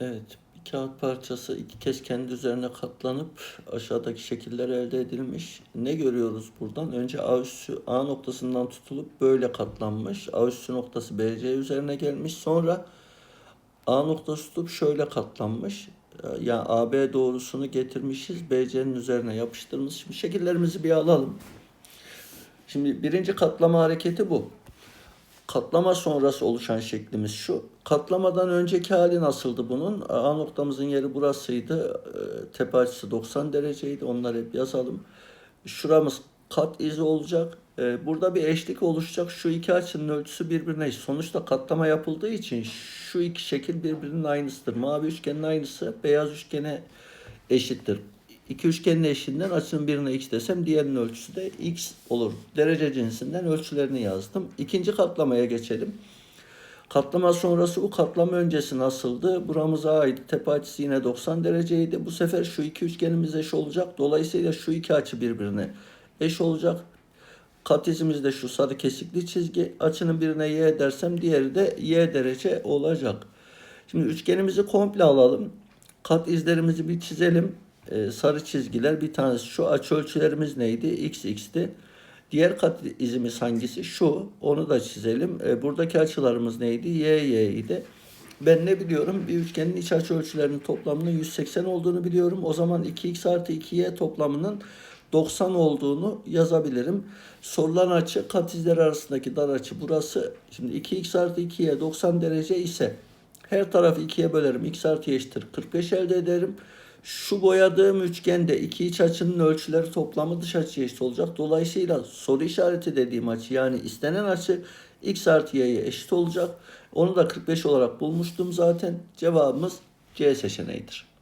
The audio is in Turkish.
Evet, bir kağıt parçası iki kez kendi üzerine katlanıp aşağıdaki şekiller elde edilmiş. Ne görüyoruz buradan? Önce A üssü A noktasından tutulup böyle katlanmış. A üssü noktası BC üzerine gelmiş. Sonra A noktası tutup şöyle katlanmış. Yani AB doğrusunu getirmişiz. BC'nin üzerine yapıştırmışız. Şimdi şekillerimizi bir alalım. Şimdi birinci katlama hareketi bu. Katlama sonrası oluşan şeklimiz şu. Katlamadan önceki hali nasıldı bunun? A noktamızın yeri burasıydı. Ee, Tepe açısı 90 dereceydi. Onları hep yazalım. Şuramız kat izi olacak. Ee, Burada bir eşlik oluşacak. Şu iki açının ölçüsü birbirine eşit. Sonuçta katlama yapıldığı için şu iki şekil birbirinin aynısıdır. Mavi üçgenin aynısı beyaz üçgene eşittir. İki üçgenin eşiğinden açının birine x desem diğerinin ölçüsü de x olur. Derece cinsinden ölçülerini yazdım. İkinci katlamaya geçelim. Katlama sonrası bu katlama öncesi nasıldı? Buramıza ait tepe açısı yine 90 dereceydi. Bu sefer şu iki üçgenimiz eş olacak. Dolayısıyla şu iki açı birbirine eş olacak. Kat izimiz de şu sarı kesikli çizgi. Açının birine y dersem diğeri de y derece olacak. Şimdi üçgenimizi komple alalım. Kat izlerimizi bir çizelim. Ee, sarı çizgiler bir tanesi şu açı ölçülerimiz neydi? x x'ti. Diğer kat izimiz hangisi? Şu. Onu da çizelim. Ee, buradaki açılarımız neydi? y y idi. Ben ne biliyorum? Bir üçgenin iç açı ölçülerinin toplamının 180 olduğunu biliyorum. O zaman 2x artı 2y toplamının 90 olduğunu yazabilirim. Sorulan açı kat izleri arasındaki dar açı burası. Şimdi 2x artı 2y 90 derece ise her tarafı 2'ye bölerim. x artı y eşittir 45 elde ederim. Şu boyadığım üçgende iki iç açının ölçüleri toplamı dış açıya eşit olacak. Dolayısıyla soru işareti dediğim açı yani istenen açı x artı y'ye eşit olacak. Onu da 45 olarak bulmuştum zaten. Cevabımız C seçeneğidir.